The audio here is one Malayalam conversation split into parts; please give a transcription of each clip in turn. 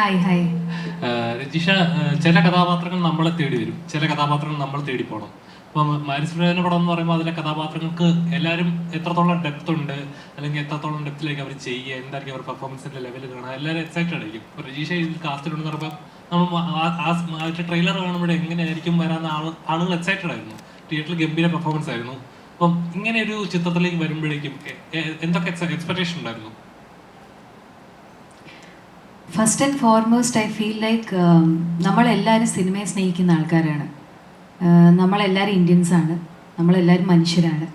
ഹായ് ഹായ് രജിഷ ചില കഥാപാത്രങ്ങൾ നമ്മളെ തേടി വരും. ചില കഥാപാത്രങ്ങൾ നമ്മൾ തേടി പോകണം ഇപ്പം മാരിസുരേന പടം എന്ന് പറയുമ്പോൾ അതിലെ കഥാപാത്രങ്ങൾക്ക് എല്ലാവരും എത്രത്തോളം ഡെപ്ത് ഉണ്ട് അല്ലെങ്കിൽ എത്രത്തോളം ഡെപ്തിലേക്ക് അവർ ചെയ്യുക എന്തായിരിക്കും അവർ പെർഫോമൻസിന്റെ ലെവൽ കാണാൻ എല്ലാവരും എക്സൈറ്റഡ് ആയിരിക്കും. ഇപ്പൊ രജീഷ ഇതിൽ കാസ്റ്റിലുണ്ടെന്ന് പറയുമ്പോൾ നമ്മൾ ട്രെയിലർ കാണുമ്പോൾ എങ്ങനെയായിരിക്കും വരാൻ ആൾ ആളുകൾ എക്സൈറ്റഡ് ആയിരുന്നു. തിയേറ്ററിൽ ഗംഭീര പെർഫോമൻസ് ആയിരുന്നു. അപ്പം ഇങ്ങനെ ഒരു ചിത്രത്തിലേക്ക് വരുമ്പോഴേക്കും എന്തൊക്കെ എക്സ്പെക്ടേഷൻ ഉണ്ടായിരുന്നു? First and foremost I feel like നമ്മളെല്ലാവരും സിനിമയെ സ്നേഹിക്കുന്ന ആൾക്കാരാണ്. നമ്മളെല്ലാവരും ഇന്ത്യൻസ് ആണ്. നമ്മളെല്ലാവരും മനുഷ്യരാണ്.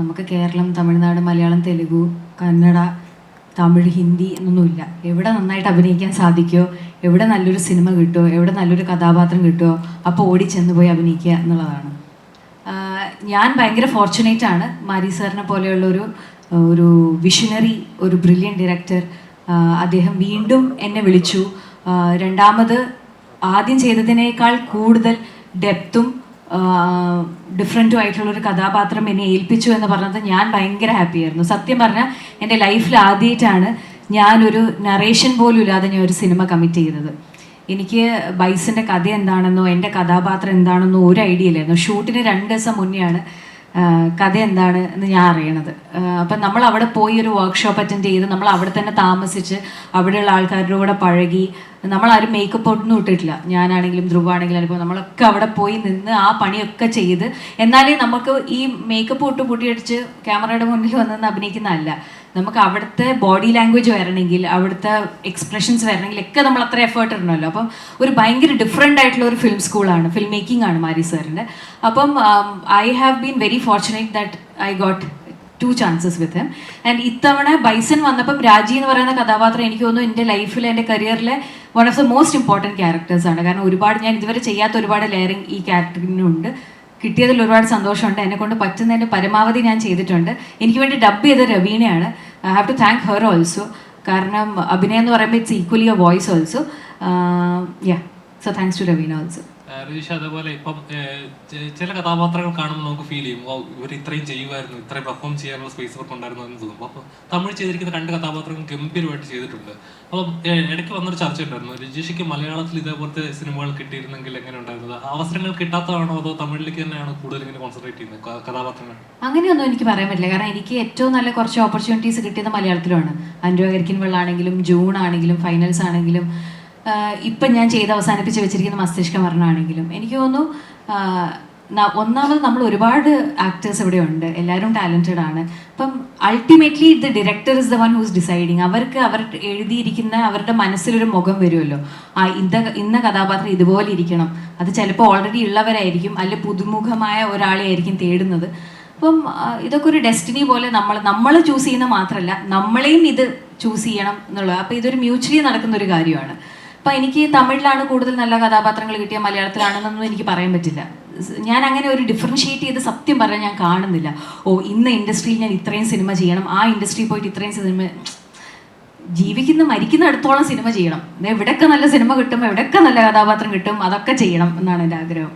നമുക്ക് കേരളം തമിഴ്നാട് മലയാളം തെലുഗു കന്നഡ തമിഴ് ഹിന്ദി എന്നൊന്നുമില്ല. എവിടെ നന്നായിട്ട് അഭിനയിക്കാൻ സാധിക്കുമോ എവിടെ നല്ലൊരു സിനിമ കിട്ടുമോ എവിടെ നല്ലൊരു കഥാപാത്രം കിട്ടുമോ അപ്പോൾ ഓടി ചെന്ന് പോയി അഭിനയിക്കുക എന്നുള്ളതാണ്. ഞാൻ ഭയങ്കര ഫോർച്ചുനേറ്റ് ആണ്. മാരി സാറിനെ പോലെയുള്ള ഒരു ഒരു വിഷനറി ഒരു ബ്രില്യൻ ഡയറക്ടർ അദ്ദേഹം വീണ്ടും എന്നെ വിളിച്ചു. രണ്ടാമത് ആദ്യം ചെയ്തതിനേക്കാൾ കൂടുതൽ ഡെപ്തും ഡിഫറെന്റും ആയിട്ടുള്ള ഒരു കഥാപാത്രം എന്നെ ഏൽപ്പിച്ചു എന്ന് പറഞ്ഞത് ഞാൻ ഭയങ്കര ഹാപ്പി ആയിരുന്നു സത്യം പറഞ്ഞാൽ എന്റെ ലൈഫിൽ ആദ്യമായിട്ടാണ് ഞാനൊരു നറേഷൻ പോലും ഇല്ലാതെ ഞാൻ ഒരു സിനിമ കമ്മിറ്റ് ചെയ്തത്. എനിക്ക് ബൈസിന്റെ കഥ എന്താണെന്നോ എന്റെ കഥാപാത്രം എന്താണെന്നോ ഒരു ഐഡിയ ഇല്ലായിരുന്നു. ഷൂട്ടിന് രണ്ട് ദിവസം മുന്നെയാണ് കഥ എന്താണ് എന്ന് ഞാൻ അറിയണത്. അപ്പം നമ്മൾ അവിടെ പോയി ഒരു വർക്ക്ഷോപ്പ് അറ്റൻഡ് ചെയ്ത് നമ്മൾ അവിടെ തന്നെ താമസിച്ച് അവിടെയുള്ള ആൾക്കാരുടെ കൂടെ പഴകി ആരും മേക്കപ്പ് ഒന്നും ഇട്ടിട്ടില്ല. ഞാനാണെങ്കിലും ധ്രുവാണെങ്കിലും അനുഭവം നമ്മളൊക്കെ അവിടെ പോയി നിന്ന് ആ പണിയൊക്കെ ചെയ്ത് എന്നാലേ നമുക്ക് ഈ മേക്കപ്പ് ഒട്ട് പൊട്ടിയടിച്ച് ക്യാമറയുടെ മുന്നിൽ വന്നെന്ന് അഭിനയിക്കുന്നതല്ല. നമുക്ക് അവിടുത്തെ ബോഡി ലാംഗ്വേജ് വരണമെങ്കിൽ അവിടുത്തെ എക്സ്പ്രഷൻസ് വരണമെങ്കിൽ ഒക്കെ നമ്മൾ അത്ര എഫേർട്ട് ഇടണമല്ലോ. അപ്പം ഒരു ഭയങ്കര ഡിഫറെന്റ് ആയിട്ടുള്ള ഒരു ഫിലിം സ്കൂളാണ് ഫിലിം മേക്കിംഗ് ആണ് മാരി സാറിന്റെ. അപ്പം I have been very fortunate that I got two chances with him and ഇത്തവണ ബൈസൺ വന്നപ്പം രാജി എന്ന് പറയുന്ന കഥാപാത്രം എനിക്ക് തോന്നുന്നു എന്റെ ലൈഫിൽ എന്റെ കരിയറിലെ one of the most important ക്യാരക്ടേഴ്സാണ് കാരണം ഒരുപാട് ഞാൻ ഇതുവരെ ചെയ്യാത്ത ഒരുപാട് ലെയറിങ് ഈ ക്യാരക്ടറിനുണ്ട് കിട്ടിയതിൽ ഒരുപാട് സന്തോഷമുണ്ട്. എന്നെ കൊണ്ട് പറ്റുന്നതിന്റെ പരമാവധി ഞാൻ ചെയ്തിട്ടുണ്ട്. എനിക്ക് വേണ്ടി ഡബ് ചെയ്ത രവീണയാണ്. I have to thank her also കാരണം അഭിനയം എന്ന് പറയുമ്പോൾ it's equally a voice also yeah so thanks to Raveena also Rajisha അതേപോലെ ഇപ്പം ചില കഥാപാത്രങ്ങൾ കാണുമ്പോൾ നമുക്ക് ഫീൽ ചെയ്യും ഇവർ ഇത്രയും ചെയ്യുമായിരുന്നു ഇത്രയും പെർഫോം ചെയ്യാനുള്ള സ്പേസ് ഇവർക്ക് ഉണ്ടായിരുന്നു എന്ന് തോന്നും. അപ്പോൾ തമിഴ് ചെയ്തിരിക്കുന്ന രണ്ട് കഥാപാത്രങ്ങൾ ഗംഭീരമായിട്ട് ചെയ്തിട്ടുണ്ട്. അപ്പം ഇടയ്ക്ക് വന്നൊരു ചർച്ച ഉണ്ടായിരുന്നു. രജീഷിക്ക് മലയാളത്തിൽ ഇതേപോലത്തെ സിനിമകൾ കിട്ടിയിരുന്നെങ്കിൽ എങ്ങനെ ഉണ്ടായിരുന്നത്? അവസരങ്ങൾ കിട്ടാത്തതാണോ അതോ തമിഴിലേക്ക് തന്നെയാണ് കൂടുതൽ ഇങ്ങനെ കോൺസെൻട്രേറ്റ് ചെയ്യുന്നത് കഥാപാത്രങ്ങൾ? അങ്ങനെയൊന്നും എനിക്ക് പറയാൻ പറ്റില്ല. കാരണം എനിക്ക് ഏറ്റവും നല്ല കുറച്ച് ഓപ്പർച്യൂണിറ്റീസ് കിട്ടിയത് മലയാളത്തിലുമാണ്. അനു കരിക്കിൻ വെള്ളാണെങ്കിലും ജൂൺ ആണെങ്കിലും ഫൈനൽസ് ആണെങ്കിലും ഇപ്പം ഞാൻ ചെയ്ത് അവസാനിപ്പിച്ച് വെച്ചിരിക്കുന്ന മസ്തിഷ്ക മരണമാണെങ്കിലും എനിക്ക് തോന്നുന്നു ഒന്നാമത് നമ്മൾ ഒരുപാട് ആക്ടേഴ്സ് ഇവിടെ ഉണ്ട് എല്ലാവരും ടാലന്റഡ് ആണ്. അപ്പം ultimately the director is the one who's deciding അവർക്ക് അവർ എഴുതിയിരിക്കുന്ന അവരുടെ മനസ്സിലൊരു മുഖം വരുമല്ലോ. ആ ഇന്ന ഇന്ന കഥാപാത്രം ഇതുപോലെ ഇരിക്കണം. അത് ചിലപ്പോൾ ഓൾറെഡി ഉള്ളവരായിരിക്കും അല്ലെ പുതുമുഖമായ ഒരാളെ ആയിരിക്കും തേടുന്നത്. അപ്പം ഇതൊക്കെ ഒരു ഡെസ്റ്റിനി പോലെ നമ്മൾ നമ്മൾ ചൂസ് ചെയ്യുന്ന മാത്രമല്ല നമ്മളെയും ഇത് ചൂസ് ചെയ്യണം എന്നുള്ളത്. അപ്പോൾ ഇതൊരു മ്യൂച്വലി നടക്കുന്ന ഒരു കാര്യമാണ്. അപ്പം എനിക്ക് തമിഴിലാണ് കൂടുതൽ നല്ല കഥാപാത്രങ്ങൾ കിട്ടിയ മലയാളത്തിലാണെന്നൊന്നും എനിക്ക് പറയാൻ പറ്റില്ല. ഞാൻ അങ്ങനെ ഒരു ഡിഫറൻഷിയേറ്റ് ചെയ്ത് സത്യം പറഞ്ഞാൽ ഞാൻ കാണുന്നില്ല. ഓ ഇന്ന ഇൻഡസ്ട്രിയിൽ ഞാൻ ഇത്രയും സിനിമ ചെയ്യണം. ആ ഇൻഡസ്ട്രിയിൽ പോയിട്ട് ഇത്രയും സിനിമ ജീവിക്കുന്ന മരിക്കുന്ന അടുത്തോളം സിനിമ ചെയ്യണം. എവിടെയൊക്കെ നല്ല സിനിമ കിട്ടും എവിടെയൊക്കെ നല്ല കഥാപാത്രം കിട്ടും അതൊക്കെ ചെയ്യണം എന്നാണ് എന്റെ ആഗ്രഹം.